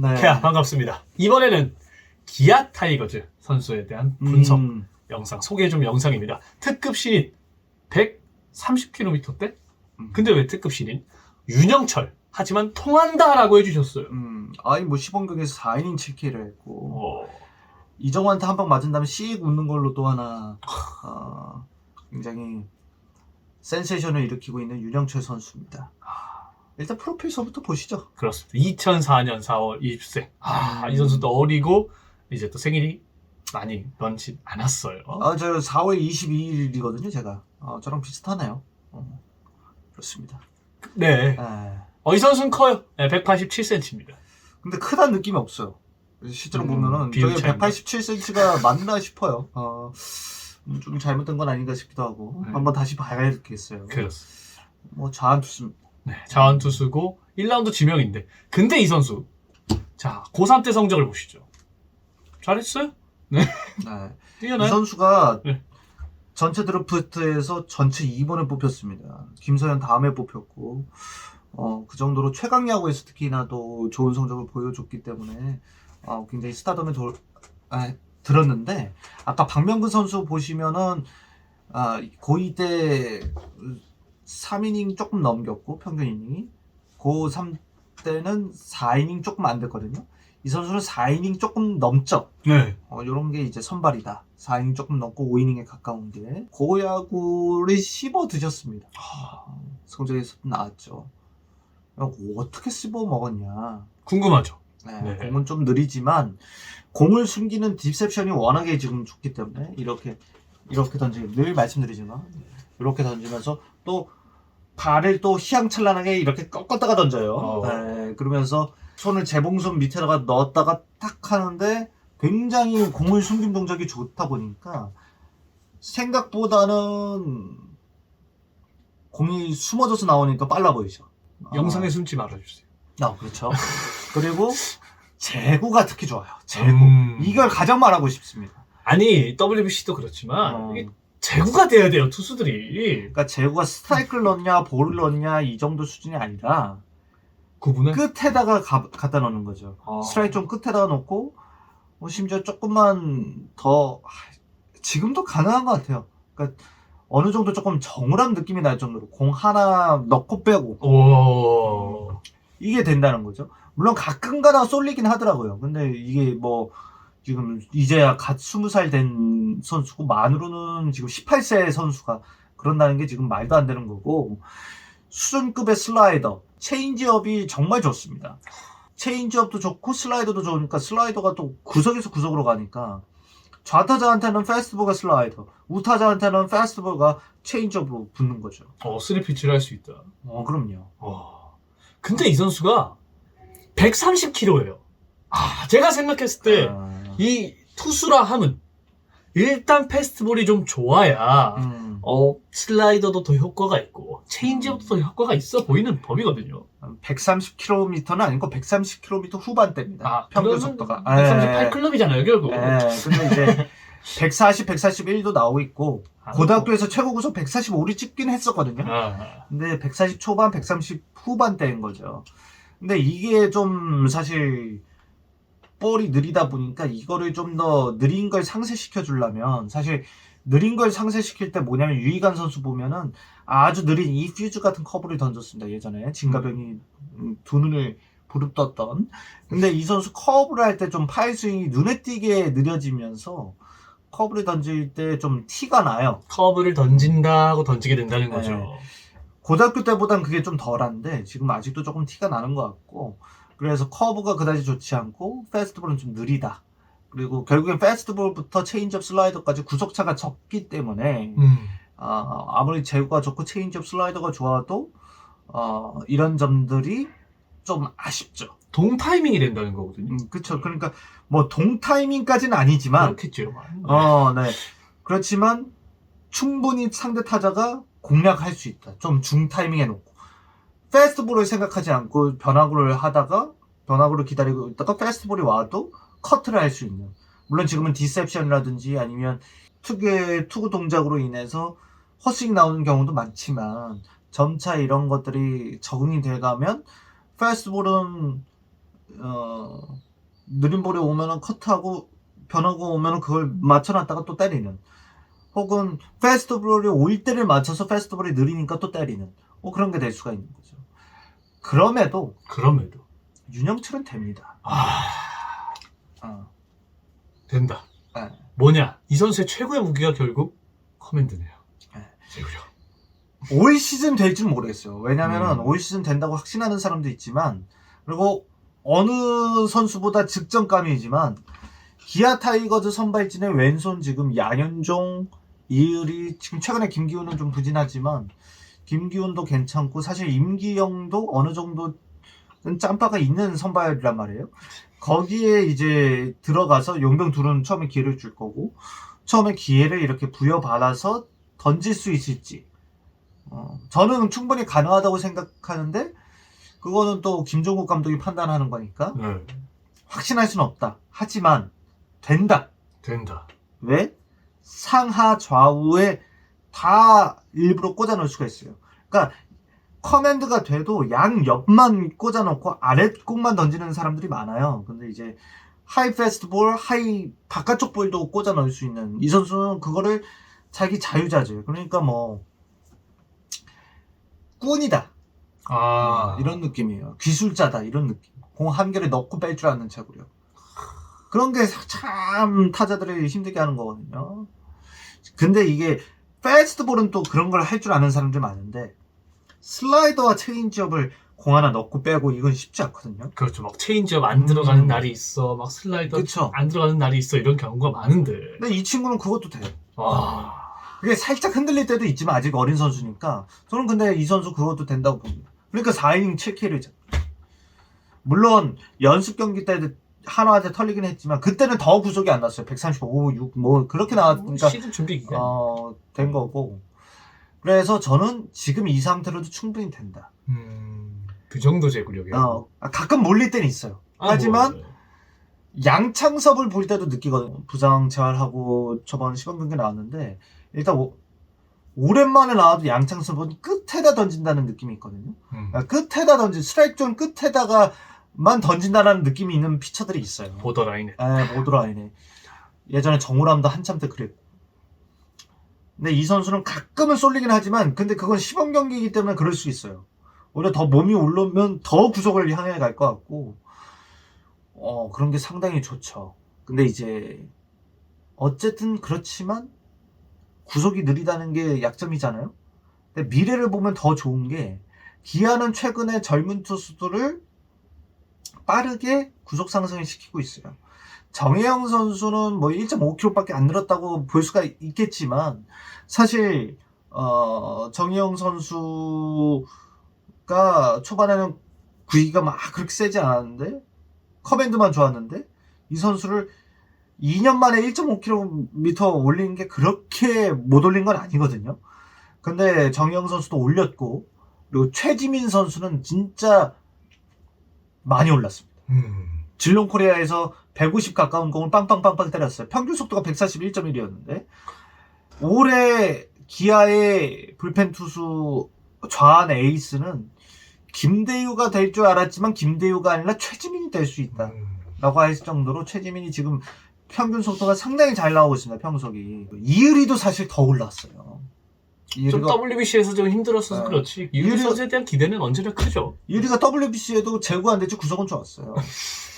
네. 케아 반갑습니다. 이번에는 기아 타이거즈 선수에 대한 분석 음, 영상 소개 좀 영상입니다. 특급 신인 130km대? 음. 근데 왜 특급 신인? 윤영철 하지만 통한다라고 해주셨어요. 음, 아니 뭐 시범경에서 4이닝 7K를 했고 어, 이정환한테 한 방 맞은 다음에 씩 웃는 걸로 또 하나 어, 굉장히 센세이션을 일으키고 있는 윤영철 선수입니다. 일단 프로필서부터 보시죠. 그렇습니다. 2004년 4월 20세. 아, 음. 이 선수도 어리고 이제 또 생일이 많이 많지 않았어요. 아, 저 4월 22일이거든요, 제가. 어, 저랑 비슷하네요. 어, 그렇습니다. 네. 에, 어, 이 선수는 커요. 네, 187cm입니다. 근데 크다는 느낌이 없어요. 실제로 음, 보면은 저게 차이인가? 187cm가 맞나 싶어요. 어, 음, 좀 잘못된 건 아닌가 싶기도 하고 네. 한번 다시 봐야겠어요. 그렇습니다. 뭐 좌한 투수 네, 자원투수고 1라운드 지명인데. 근데 이 선수. 자, 고3 때 성적을 보시죠. 잘했어요? 네. 이 뛰어나요? 선수가 네. 전체 드래프트에서 전체 2번에 뽑혔습니다. 김서현 다음에 뽑혔고, 어, 그 정도로 최강 야구에서 특히나 또 좋은 성적을 보여줬기 때문에, 어, 굉장히 스타덤에 돌, 아, 들었는데, 아까 박명근 선수 보시면은, 아, 고2 때 3이닝 조금 넘겼고, 평균 이닝이. 고3 때는 4이닝 조금 안 됐거든요. 이 선수는 4이닝 조금 넘죠. 네. 어, 요런 게 이제 선발이다. 4이닝 조금 넘고 5이닝에 가까운 게. 고야구를 씹어 드셨습니다. 어, 성적에서 나왔죠. 어, 어떻게 씹어 먹었냐. 궁금하죠? 네, 네. 공은 좀 느리지만, 공을 숨기는 딥셉션이 워낙에 지금 좋기 때문에, 이렇게, 이렇게 던지고, 늘 말씀드리지만, 이렇게 던지면서 또, 발을 또 휘황찬란하게 이렇게 꺾었다가 던져요. 어. 네, 그러면서 손을 재봉선 밑에다가 넣었다가 탁 하는데 굉장히 공을 숨긴 동작이 좋다 보니까 생각보다는 공이 숨어져서 나오니까 빨라 보이죠. 영상에 숨지 말아주세요. 아, 그렇죠. 그리고 재구가 특히 좋아요. 재구. 음. 이걸 가장 말하고 싶습니다. 아니, WBC도 그렇지만, 어. 이게 제구가 돼야 돼요, 투수들이. 그러니까 재구가 스트라이크를 넣냐, 볼을 넣냐 이 정도 수준이 아니라 그분은? 끝에다가 가- 갖다 넣는 거죠. 어. 스트라이크 좀 끝에다가 놓고 뭐 심지어 조금만 더 하, 지금도 가능한 것 같아요. 그러니까 어느 정도 조금 정울한 느낌이 날 정도로 공 하나 넣고 빼고 오. 이게 된다는 거죠. 물론 가끔가다 쏠리긴 하더라고요. 근데 이게 뭐 지금 이제야 갓 20살 된 선수고 만으로는 지금 18세 선수가 그런다는 게 지금 말도 안 되는 거고 수준급의 슬라이더, 체인지업이 정말 좋습니다. 체인지업도 좋고 슬라이더도 좋으니까 슬라이더가 또 구석에서 구석으로 가니까 좌타자한테는 페스티벌가 슬라이더, 우타자한테는 페스티벌가 체인지업으로 붙는 거죠. 어, 쓰리피치를 할 수 있다. 어, 그럼요. 와. 근데 이 선수가 130kg예요. 아, 제가 생각했을 때, 아, 이 투수라 함은, 일단 패스트볼이 좀 좋아야, 음. 어, 슬라이더도 더 효과가 있고, 체인지업도 더 효과가 있어 보이는 법이거든요. 130km는 아니고 130km 후반대입니다. 아, 평균 속도가. 138 클럽이잖아요, 결국. 예, 근데 이제 140, 141도 나오고 있고 아, 고등학교에서 최고 구속 145를 찍긴 했었거든요. 아, 근데 140 초반, 130 후반대인 거죠. 근데 이게 좀 사실 볼이 느리다 보니까 이거를 좀 더 느린 걸 상쇄시켜 주려면 사실 느린 걸 상쇄시킬 때 뭐냐면 유희관 선수 보면은 아주 느린 이 퓨즈 같은 커브를 던졌습니다. 예전에 진가병이 음, 두 눈을 부릅떴던. 근데 이 선수 커브를 할 때 좀 파일 스윙이 눈에 띄게 느려지면서 커브를 던질 때 좀 티가 나요. 커브를 던진다고 던지게 된다는 네. 거죠. 고등학교 때보단 그게 좀 덜한데 지금 아직도 조금 티가 나는 것 같고 그래서 커브가 그다지 좋지 않고 패스트볼은 좀 느리다. 그리고 결국엔 패스트볼부터 체인지업 슬라이더까지 구속차가 적기 때문에 음. 아, 아무리 제구가 좋고 체인지업 슬라이더가 좋아도 어, 이런 점들이 좀 아쉽죠. 동 타이밍이 된다는 거거든요. 음, 그쵸. 그러니까 뭐 동타이밍까지는 아니지만 그렇겠죠. 어, 네. 그렇지만 충분히 상대 타자가 공략할 수 있다. 좀 중타이밍에 놓고. 페스트볼을 생각하지 않고 변화구를 하다가 변화구를 기다리고 있다가 페스트볼이 와도 커트를 할 수 있는. 물론 지금은 디셉션이라든지 아니면 투구의 투구 동작으로 인해서 헛스윙 나오는 경우도 많지만 점차 이런 것들이 적응이 돼가면 페스트볼은 어, 느린 볼이 오면은 커트하고 변하고 오면은 그걸 맞춰놨다가 또 때리는 혹은 페스티벌이 올 때를 맞춰서 페스티벌이 느리니까 또 때리는 뭐 그런 게 될 수가 있는 거죠. 그럼에도 그럼에도 윤영철은 됩니다. 아 어, 된다. 네. 뭐냐 이 선수의 최고의 무기가 결국 커맨드네요. 네. 제구력. 올 시즌 될지는 모르겠어요. 왜냐면은 음. 올 시즌 된다고 확신하는 사람도 있지만 그리고 어느 선수보다 직전감이지만 기아 타이거즈 선발진의 왼손 지금 양현종, 이을이 지금 최근에 김기훈은 좀 부진하지만 김기훈도 괜찮고 사실 임기영도 어느 정도 짬바가 있는 선발이란 말이에요. 거기에 이제 들어가서 용병 둘은 처음에 기회를 줄 거고 처음에 기회를 이렇게 부여받아서 던질 수 있을지 어, 저는 충분히 가능하다고 생각하는데 그거는 또 김종국 감독이 판단하는 거니까 네. 확신할 수는 없다. 하지만 된다. 된다. 왜? 상하 좌우에 다 일부러 꽂아놓을 수가 있어요. 그러니까 커맨드가 돼도 양 옆만 꽂아놓고 아랫공만 던지는 사람들이 많아요. 근데 이제 하이 패스트 볼, 하이 바깥쪽 볼도 꽂아놓을 수 있는 이 선수는 그거를 자기 자유자재요. 그러니까 뭐 꾼이다 아 이런 느낌이에요. 기술자다 이런 느낌. 공 한 개를 넣고 뺄 줄 아는 차고요. 그런 게 참 타자들을 힘들게 하는 거거든요. 근데 이게 패스트볼은 또 그런 걸 할 줄 아는 사람들 많은데 슬라이더와 체인지업을 공 하나 넣고 빼고 이건 쉽지 않거든요. 그렇죠. 막 체인지업 안 들어가는 음. 날이 있어. 막 슬라이더 그쵸. 안 들어가는 날이 있어. 이런 경우가 많은데. 근데 이 친구는 그것도 돼요. 와. 그게 살짝 흔들릴 때도 있지만 아직 어린 선수니까 저는 근데 이 선수 그것도 된다고 봅니다. 그러니까 4이닝 7K를 물론 연습 경기 때도 한화한테 털리긴 했지만 그때는 더 구속이 안 났어요. 135, 6 뭐 그렇게 나왔으니까 시즌 준비 기간. 어, 된 거고. 그래서 저는 지금 이 상태로도 충분히 된다. 음, 그 정도 제구력이야. 어, 아, 가끔 몰릴 때는 있어요. 아, 하지만 뭐, 양창섭을 볼 때도 느끼거든요. 부상 재활하고 저번 시범 경기 나왔는데 일단 오, 오랜만에 나와도 양창섭은 끝에다 던진다는 느낌이 있거든요. 음, 그러니까 끝에다 던진 스트라이크 존 끝에다가만 던진다는 느낌이 있는 피처들이 있어요. 보더라인에. 에, 모드라인에. 예전에 정우람도 한참 때 그랬고. 근데 이 선수는 가끔은 쏠리긴 하지만, 근데 그건 시범 경기이기 때문에 그럴 수 있어요. 오히려 더 몸이 올라오면 더 구속을 향해 갈 것 같고, 어, 그런 게 상당히 좋죠. 근데 이제, 어쨌든 그렇지만, 구속이 느리다는 게 약점이잖아요? 근데 미래를 보면 더 좋은 게, 기아는 최근에 젊은 투수들을 빠르게 구속 상승을 시키고 있어요. 정혜영 선수는 뭐 1.5kg밖에 안 늘었다고 볼 수가 있겠지만 사실 어 정혜영 선수가 초반에는 구위가 막 그렇게 세지 않았는데 커맨드만 좋았는데 이 선수를 2년 만에 1.5km 올린 게 그렇게 못 올린 건 아니거든요. 근데 정혜영 선수도 올렸고 그리고 최지민 선수는 진짜 많이 올랐습니다. 음, 질롱 코리아에서 150 가까운 공을 빵빵빵빵 때렸어요. 평균 속도가 141.1이었는데 올해 기아의 불펜 투수 좌완 에이스는 김대유가 될 줄 알았지만 김대유가 아니라 최지민이 될 수 있다. 음. 라고 할 정도로 최지민이 지금 평균 속도가 상당히 잘 나오고 있습니다. 평속이. 이의리도 사실 더 올랐어요. 좀 WBC에서 좀 힘들었어서 네. 그렇지. 이유 이유리- 선수에 대한 기대는 언제나 크죠. 이의리가 WBC에도 제구 안 됐지 구석은 좋았어요.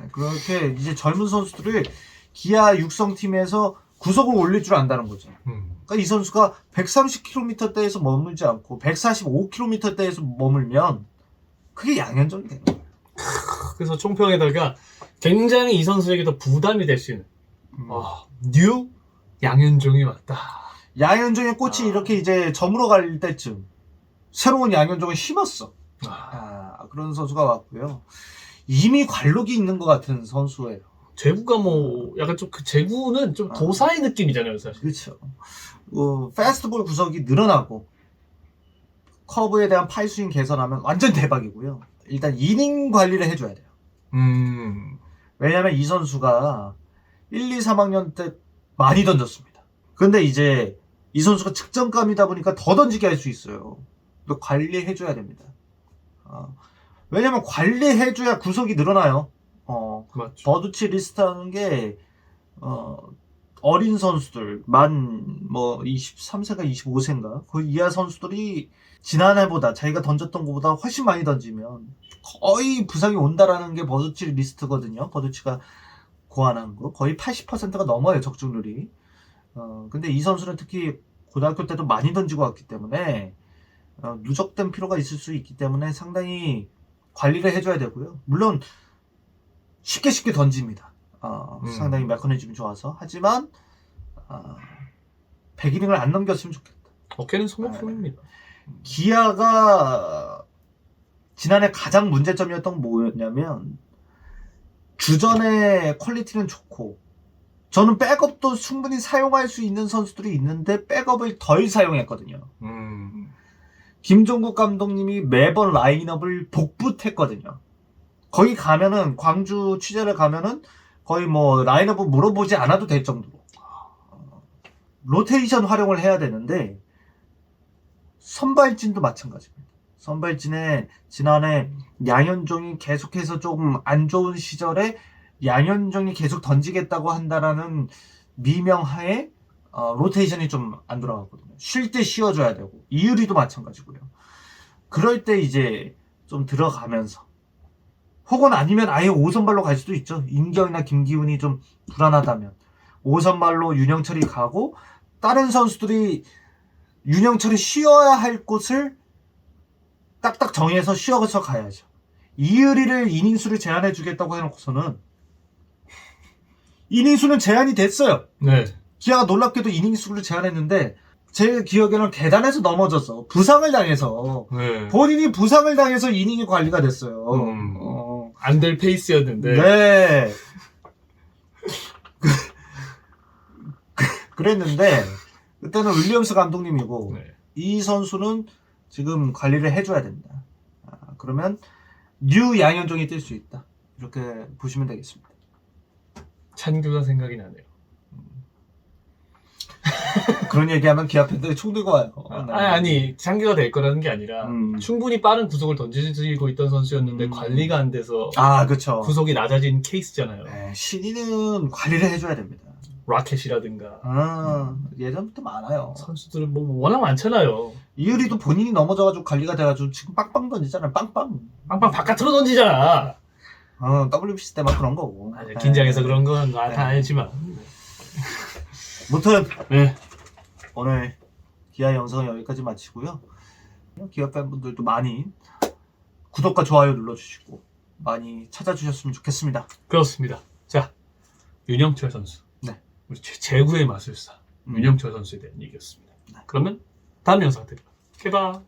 네, 그렇게 이제 젊은 선수들을 기아 육성팀에서 구속을 올릴 줄 안다는 거죠. 음. 그러니까 이 선수가 130km대에서 머물지 않고 145km대에서 머물면 그게 양현종이 되는 거예요. 그래서 총평에다가 굉장히 이 선수에게도 부담이 될 수 있는 음. 어, 뉴 양현종이 왔다. 양현종의 꽃이 아. 이렇게 이제 저물어 갈 때쯤 새로운 양현종을 심었어. 아, 아, 그런 선수가 왔고요. 이미 관록이 있는 것 같은 선수예요. 제구가 뭐 약간 좀 그 제구는 좀 아. 도사의 느낌이잖아요, 사실. 그렇죠. 어, 패스트볼 구석이 늘어나고 커브에 대한 파이스윙 개선하면 완전 대박이고요. 일단 이닝 관리를 해줘야 돼요. 음. 왜냐면 이 선수가 1, 2, 3학년 때 많이 던졌습니다. 근데 이제 이 선수가 측정감이다 보니까 더 던지게 할 수 있어요. 또 관리해줘야 됩니다. 어, 왜냐면 관리해줘야 구속이 늘어나요. 어, 맞죠. 버두치 리스트 하는 게 어, 어린 선수들 만 뭐 23세가 25세인가 그 이하 선수들이 지난해보다 자기가 던졌던 것보다 훨씬 많이 던지면 거의 부상이 온다라는 게 버두치 리스트거든요. 버두치가 고안한 거 거의 80%가 넘어요 적중률이. 어, 근데 이 선수는 특히 고등학교 때도 많이 던지고 왔기 때문에 어, 누적된 피로가 있을 수 있기 때문에 상당히 관리를 해줘야 되고요. 물론 쉽게 쉽게 던집니다. 어, 음. 상당히 메커니즘이 좋아서 하지만 어, 100이닝을 안 넘겼으면 좋겠다. 어깨는 소모품입니다. 기아가 지난해 가장 문제점이었던 건 뭐였냐면 주전의 퀄리티는 좋고 저는 백업도 충분히 사용할 수 있는 선수들이 있는데 백업을 덜 사용했거든요. 음. 김종국 감독님이 매번 라인업을 복붙했거든요. 거기 가면은 광주 취재를 가면은 거의 뭐 라인업을 물어보지 않아도 될 정도로 어, 로테이션 활용을 해야 되는데 선발진도 마찬가지입니다. 선발진에 지난해 양현종이 계속해서 조금 안 좋은 시절에 양현종이 계속 던지겠다고 한다라는 미명하에 어, 로테이션이 좀 안 돌아갔거든요. 쉴 때 쉬어줘야 되고 이유리도 마찬가지고요. 그럴 때 이제 좀 들어가면서 혹은 아니면 아예 5선발로 갈 수도 있죠. 임경이나 김기훈이 좀 불안하다면 5선발로 윤영철이 가고 다른 선수들이 윤영철이 쉬어야 할 곳을 딱딱 정해서 쉬어서 가야죠. 이의리를 이닝수를 제한해 주겠다고 해놓고서는 이닝수는 제한이 됐어요. 네. 기아가 놀랍게도 이닝 수를 제한했는데 제 기억에는 계단에서 넘어져서 부상을 당해서 네. 본인이 부상을 당해서 이닝이 관리가 됐어요. 음. 어, 안 될 페이스였는데. 네. 그, 그랬는데 그때는 윌리엄스 감독님이고 네. 이 선수는 지금 관리를 해줘야 된다. 아, 그러면 뉴 양현종이 뛸 수 있다. 이렇게 보시면 되겠습니다. 찬규가 생각이 나네요. 그런 얘기하면 기아 팬들이 총 들고 와요. 아, 네. 아니, 아니, 찬규가 될 거라는 게 아니라 음. 충분히 빠른 구속을 던지고 있던 선수였는데 음. 관리가 안 돼서 아, 그쵸. 구속이 낮아진 케이스잖아요. 네, 신인은 관리를 해줘야 됩니다. 라켓이라든가 아, 예전부터 많아요. 선수들은 뭐 워낙 많잖아요. 이유리도 본인이 넘어져가지고 관리가 돼가지고 지금 빵빵 던지잖아요. 빵빵. 빵빵 바깥으로 던지잖아. 어, WBC 때만 그런 거고. 아니, 네. 긴장해서 그런 건다 네. 알지만. 무튼 네. 오늘 기아 영상은 여기까지 마치고요. 기아 팬분들도 많이 구독과 좋아요 눌러주시고 많이 찾아주셨으면 좋겠습니다. 그렇습니다. 자, 윤영철 선수. 네. 우리 제- 제구의 마술사. 음. 윤영철 선수에 대한 얘기였습니다. 네. 그러면 다음 영상 때 봐. 오케이, 봐.